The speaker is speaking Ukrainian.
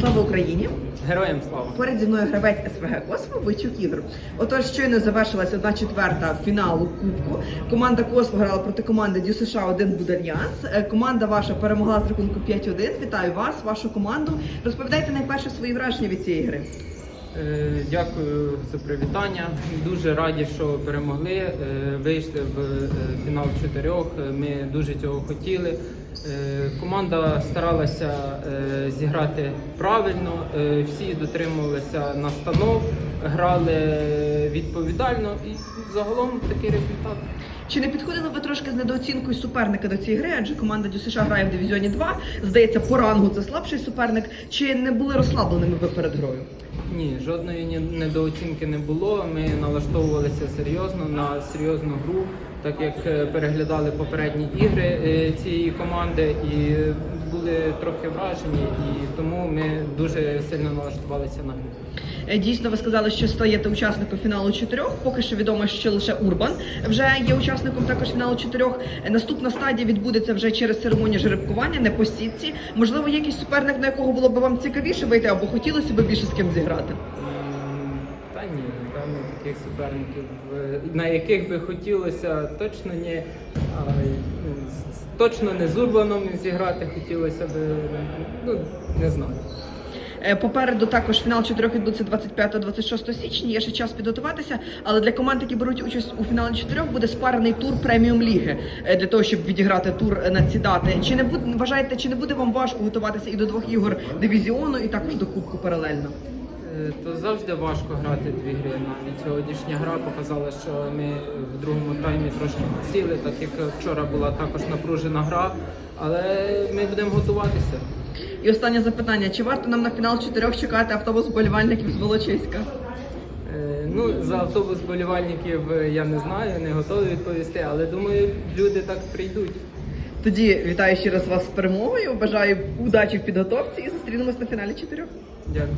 Слава Україні! Героям слава! Поряд зі мною гравець СВГ Космо Бойчук Ігор. Отож, щойно завершилася одна четверта фіналу Кубку. Команда Космо грала проти команди Дю США 1 Будальянс. Е, Команда ваша перемогла з рахунку 5-1. Вітаю вас, вашу команду. Розповідайте найперше свої враження від цієї гри. Е, Дякую за привітання. Дуже раді, що перемогли. Е, Вийшли в е, фінал чотирьох. Ми дуже цього хотіли. Команда старалася зіграти правильно. Всі дотримувалися настанов, грали відповідально і загалом такий результат. Чи не підходили ви трошки з недооцінкою суперника до цієї гри? Адже команда Дю США грає в дивізіоні 2. Здається, по рангу це слабший суперник. Чи не були розслабленими ви перед грою? Ні, жодної недооцінки не було. Ми налаштовувалися серйозно на серйозну гру, так як е, переглядали попередні ігри е, цієї команди і були трохи вражені, і тому ми дуже сильно налаштувалися на гру. Е, Дійсно, ви сказали, що стаєте учасником фіналу чотирьох. Поки що відомо, що лише Урбан вже є учасником також фіналу чотирьох. Е, Наступна стадія відбудеться вже через церемонію жеребкування, не по сітці. Можливо, якийсь суперник, на якого було б вам цікавіше вийти, або хотілося б більше з ким зіграти. Та ні, напевно, таких суперників, е, на яких би хотілося, точно ні. Ну, Точно не з Урбаном зіграти хотілося б, ну не знаю. Е, Попереду також фінал чотирьох відбудеться 25-26 січня. Є ще час підготуватися. Але для команд, які беруть участь у фіналі чотирьох, буде спарений тур преміум ліги е, для того, щоб відіграти тур на ці дати. Чи не буде вважаєте, чи не буде вам важко готуватися і до двох ігор дивізіону, і також до кубку паралельно? Е, То завжди важко грати дві гри. Навіть сьогоднішня гра показала, що ми в другому таймі трошки підсіли, так як вчора була також напружена гра. Але ми будемо готуватися. І останнє запитання: чи варто нам на фінал чотирьох чекати автобус болівальників з Волочиська? Е, Ну, за автобус болівальників е, я не знаю, не готовий відповісти, але думаю, люди так прийдуть. Тоді вітаю ще раз вас з перемогою. Бажаю удачі в підготовці і зустрінемось на фіналі чотирьох. Дякую.